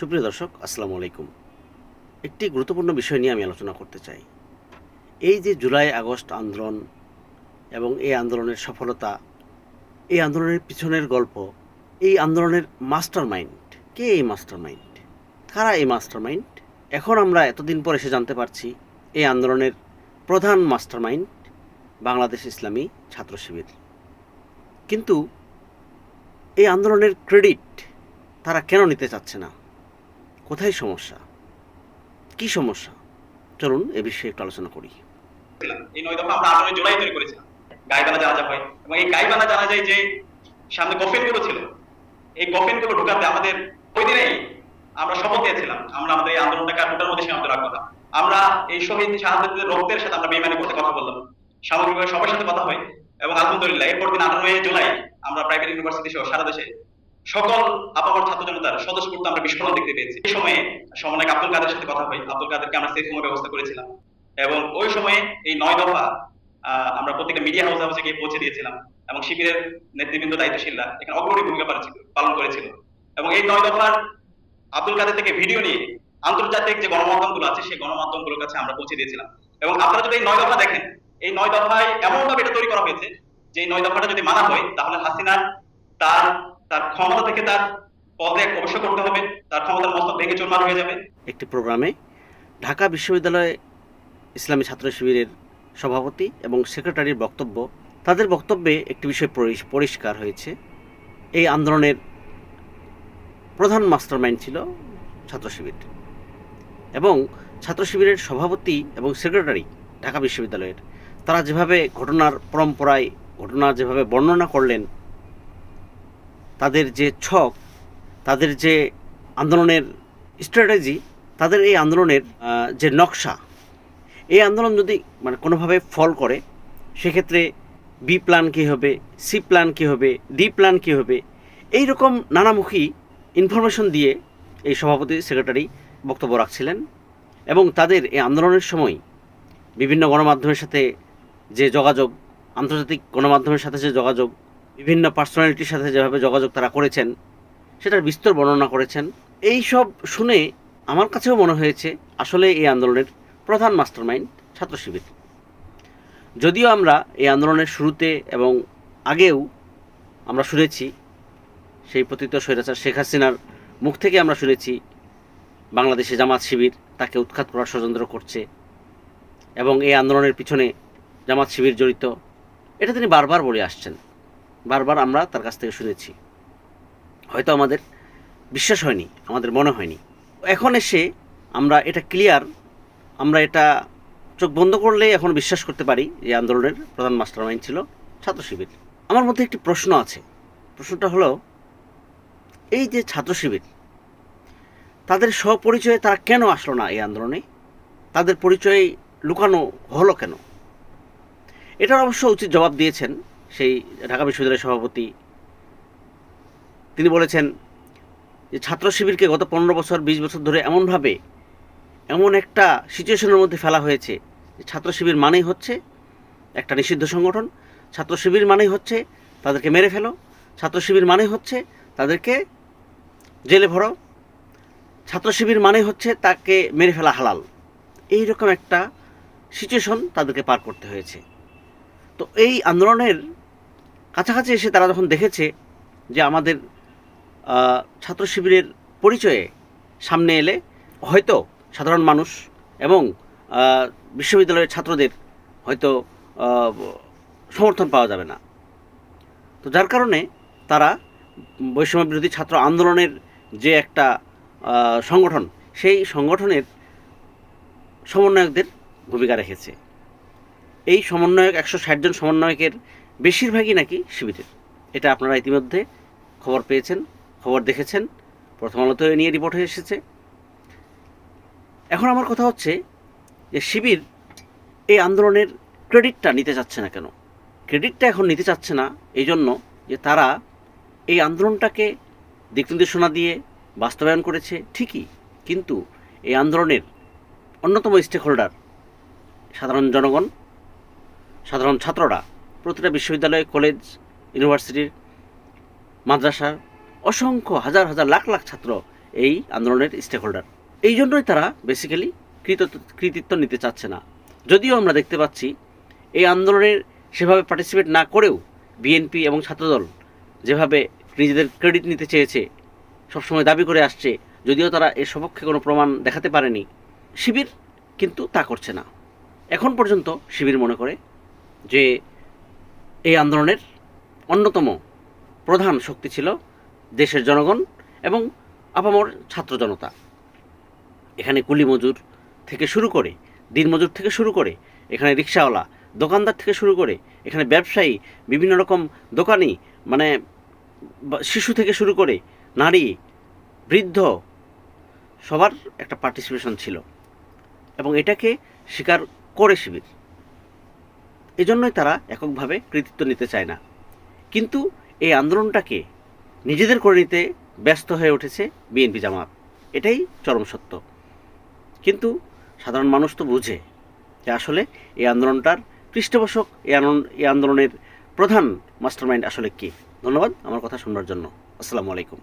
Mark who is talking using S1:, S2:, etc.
S1: সুপ্রিয় দর্শক, আসসালামু আলাইকুম। একটি গুরুত্বপূর্ণ বিষয় নিয়ে আমি আলোচনা করতে চাই। এই যে জুলাই আগস্ট আন্দোলন এবং এই আন্দোলনের সফলতা, এই আন্দোলনের পিছনের গল্প, এই আন্দোলনের মাস্টার মাইন্ড কে এই মাস্টার মাইন্ড কারা এই মাস্টার মাইন্ড এখন আমরা এতদিন পর এসে জানতে পারছি, এই আন্দোলনের প্রধান মাস্টার মাইন্ড বাংলাদেশ ইসলামী ছাত্র শিবির। কিন্তু এই আন্দোলনের ক্রেডিট তারা কেন নিতে চাচ্ছে না? কোথায় সমস্যা? কি সমস্যা? চলুন এ বিষয়ে একটু আলোচনা করি।
S2: এই নয় দফা আমরা তৈরি গাইবানা এবং এই গাইবানা জানাজায় যে সামনে কফিনগুলো ছিল, এই কফিনগুলো ঢুকাতে আমাদের ওই দিনেই আমরা শপথ নিয়েছিলাম, আমরা আমাদের এই আন্দোলনটাকে মধ্যে সীমাবদ্ধ রাখব না। আমরা এই শহীদ শাহাদের রক্তের সাথে আমরা বেমানি করতে কথা বললাম। সামগ্রিকভাবে সবার সাথে কথা হয় এবং আলহামদুলিল্লাহ, এরপর দিন আঠারোই জুলাই আমরা প্রাইভেট ইউনিভার্সিটি সহ সারা দেশে সকল আপামর ছাত্র জনতার স্বতঃস্ফূর্ত আমরা বিস্ফোরণ দেখতে পেয়েছি। এই সময়ে সমন্বয়ক আব্দুল কাদের সাথে কথা হয়। আব্দুল কাদেরকে আমরা সেফ হোমের ব্যবস্থা করেছিলাম। এবং ওই সময়ে এই নয় দফা আমরা প্রত্যেকটা মিডিয়া হাউস হাউসে গিয়ে পৌঁছে দিয়েছিলাম এবং শিবিরের নেতৃবৃন্দ দায়িত্বশীলরা এখানে অগ্রণী ভূমিকা পালন- পালন করেছিল এবং এই নয় দফার আব্দুল কাদের থেকে ভিডিও নিয়ে আন্তর্জাতিক যে গণমাধ্যমগুলো আছে, সেই গণমাধ্যমগুলোর কাছে আমরা পৌঁছে দিয়েছিলাম। এবং আপনারা যদি এই নয় দফা দেখেন, এই নয় দফায় এমন ভাবে এটা তৈরি করা হয়েছে যে নয় দফাটা যদি মানা হয়, তাহলে হাসিনা তার তার ক্ষমতা থেকে তার পদে অবশ্যই করতে হবে। তার ক্ষমতার মস্তক ভেঙে চুরমার হয়ে যাবে।
S1: একটি প্রোগ্রামে ঢাকা বিশ্ববিদ্যালয় ইসলামী ছাত্র শিবিরের সভাপতি এবং সেক্রেটারির বক্তব্য, তাদের বক্তব্যে একটি বিষয় পরিষ্কার হয়েছে। এই আন্দোলনের প্রধান মাস্টারমাইন্ড ছিল ছাত্র শিবির। এবং ছাত্র শিবিরের সভাপতি এবং সেক্রেটারি ঢাকা বিশ্ববিদ্যালয়ের, তারা যেভাবে ঘটনার পরম্পরায়, ঘটনা যেভাবে বর্ণনা করলেন তাদের যে ছক, তাদের যে আন্দোলনের স্ট্র্যাটেজি তাদের এই আন্দোলনের যে নকশা, এই আন্দোলন যদি মানে কোনোভাবে ফল করে, সেক্ষেত্রে বি প্ল্যান কী হবে সি প্ল্যান কী হবে ডি প্ল্যান কী হবে এই রকম নানামুখী ইনফরমেশন দিয়ে এই সভাপতি সেক্রেটারি বক্তব্য রাখছিলেন এবং তাদের এই আন্দোলনের সময় বিভিন্ন গণমাধ্যমের সাথে যে যোগাযোগ, আন্তর্জাতিক গণমাধ্যমের সাথে যে যোগাযোগ বিভিন্ন পার্সোনালিটির সাথে যেভাবে যোগাযোগ তারা করেছেন, সেটার বিস্তর বর্ণনা করেছেন, এই সব শুনে আমার কাছেও মনে হয়েছে আসলে এই আন্দোলনের প্রধান মাস্টারমাইন্ড ছাত্র শিবির। যদিও আমরা এই আন্দোলনের শুরুতে এবং আগেও আমরা শুনেছি, সেই পতিত স্বৈরাচার শেখ হাসিনার মুখ থেকে আমরা শুনেছি, বাংলাদেশে জামাত শিবির তাকে উৎখাত করার ষড়যন্ত্র করছে এবং এই আন্দোলনের পিছনে জামাত শিবির জড়িত, এটা তিনি বারবার বলে আসছেন। বারবার আমরা তার কাছ থেকে শুনেছি। হয়তো আমাদের বিশ্বাস হয়নি, আমাদের মনে হয়নি। এখন এসে আমরা এটা ক্লিয়ার আমরা এটা চোখ বন্ধ করলে এখন বিশ্বাস করতে পারি যে আন্দোলনের প্রধান মাস্টারমাইন্ড ছিল ছাত্র শিবির। আমার মধ্যে একটি প্রশ্ন আছে। প্রশ্নটা হলো, এই যে ছাত্র শিবির, তাদের স্বপরিচয়ে তারা কেন আসলো না এই আন্দোলনে? তাদের পরিচয় লুকানো হলো কেন? এটার অবশ্য উচিত জবাব দিয়েছেন সেই ঢাকা বিশ্ববিদ্যালয়ের সভাপতি। তিনি বলেছেন যে ছাত্র শিবিরকে গত পনেরো বছর, বিশ বছর ধরে এমনভাবে, এমন একটা সিচুয়েশনের মধ্যে ফেলা হয়েছে যে ছাত্র শিবির মানেই হচ্ছে একটা নিষিদ্ধ সংগঠন। ছাত্র শিবির মানেই হচ্ছে তাদেরকে মেরে ফেলো। ছাত্র শিবির মানে হচ্ছে তাদেরকে জেলে ভরো। ছাত্র শিবির মানে হচ্ছে তাকে মেরে ফেলা হালাল। এই রকম একটা সিচুয়েশন তাদেরকে পার করতে হয়েছে। তো এই আন্দোলনের কাছাকাছি এসে তারা যখন দেখেছে যে আমাদের ছাত্র শিবিরের পরিচয়ে সামনে এলে, হয়তো সাধারণ মানুষ এবং বিশ্ববিদ্যালয়ের ছাত্রদের হয়তো সমর্থন পাওয়া যাবে না। তো যার কারণে তারা বৈষম্য বিরোধী ছাত্র আন্দোলনের যে একটা সংগঠন, সেই সংগঠনের সমন্বয়কদের ভূমিকা রেখেছে। এই সমন্বয়ক, একশো ষাট জন সমন্বয়কের বেশিরভাগই নাকি শিবিরের এটা আপনারা ইতিমধ্যে খবর পেয়েছেন, খবর দেখেছেন, প্রথম এ নিয়ে রিপোর্ট হয়ে এসেছে। এখন আমার কথা হচ্ছে যে শিবির এই আন্দোলনের ক্রেডিটটা নিতে চাচ্ছে না কেন? ক্রেডিটটা এখন নিতে চাচ্ছে না এই জন্য যে তারা এই আন্দোলনটাকে দিক নির্দেশনা দিয়ে বাস্তবায়ন করেছে ঠিকই, কিন্তু এই আন্দোলনের অন্যতম স্টেক হোল্ডার সাধারণ জনগণ, সাধারণ ছাত্ররা প্রতিটা বিশ্ববিদ্যালয়, কলেজ, ইউনিভার্সিটির, মাদ্রাসার অসংখ্য হাজার হাজার লাখ লাখ ছাত্র এই আন্দোলনের স্টেক হোল্ডার এই জন্যই তারা বেসিক্যালি কৃত কৃতিত্ব নিতে চাচ্ছে না। যদিও আমরা দেখতে পাচ্ছি এই আন্দোলনের সেভাবে পার্টিসিপেট না করেও বিএনপি এবং ছাত্রদল যেভাবে নিজেদের ক্রেডিট নিতে চেয়েছে, সবসময় দাবি করে আসছে, যদিও তারা এর সপক্ষে কোনো প্রমাণ দেখাতে পারেনি, শিবির কিন্তু তা করছে না। এখন পর্যন্ত শিবির মনে করে যে এই আন্দোলনের অন্যতম প্রধান শক্তি ছিল দেশের জনগণ এবং আপামর ছাত্র জনতা। এখানে কুলি মজুর থেকে শুরু করে, দিনমজুর থেকে শুরু করে, এখানে রিক্সাওয়ালা, দোকানদার থেকে শুরু করে, এখানে ব্যবসায়ী, বিভিন্ন রকম দোকানি মানে শিশু থেকে শুরু করে নারী, বৃদ্ধ, সবার একটা পার্টিসিপেশন ছিল এবং এটাকে স্বীকার করে শিবির। এজন্যই তারা এককভাবে কৃতিত্ব নিতে চায় না। কিন্তু এই আন্দোলনটাকে নিজেদের করে নিতে ব্যস্ত হয়ে উঠেছে বিএনপি জামাত। এটাই চরম সত্য। কিন্তু সাধারণ মানুষ তো বুঝে যে আসলে এই আন্দোলনটার পৃষ্ঠপোষক, এই আন্দোলন, এই আন্দোলনের প্রধান মাস্টারমাইন্ড আসলে কে। ধন্যবাদ আমার কথা শোনার জন্য। আসসালামু আলাইকুম।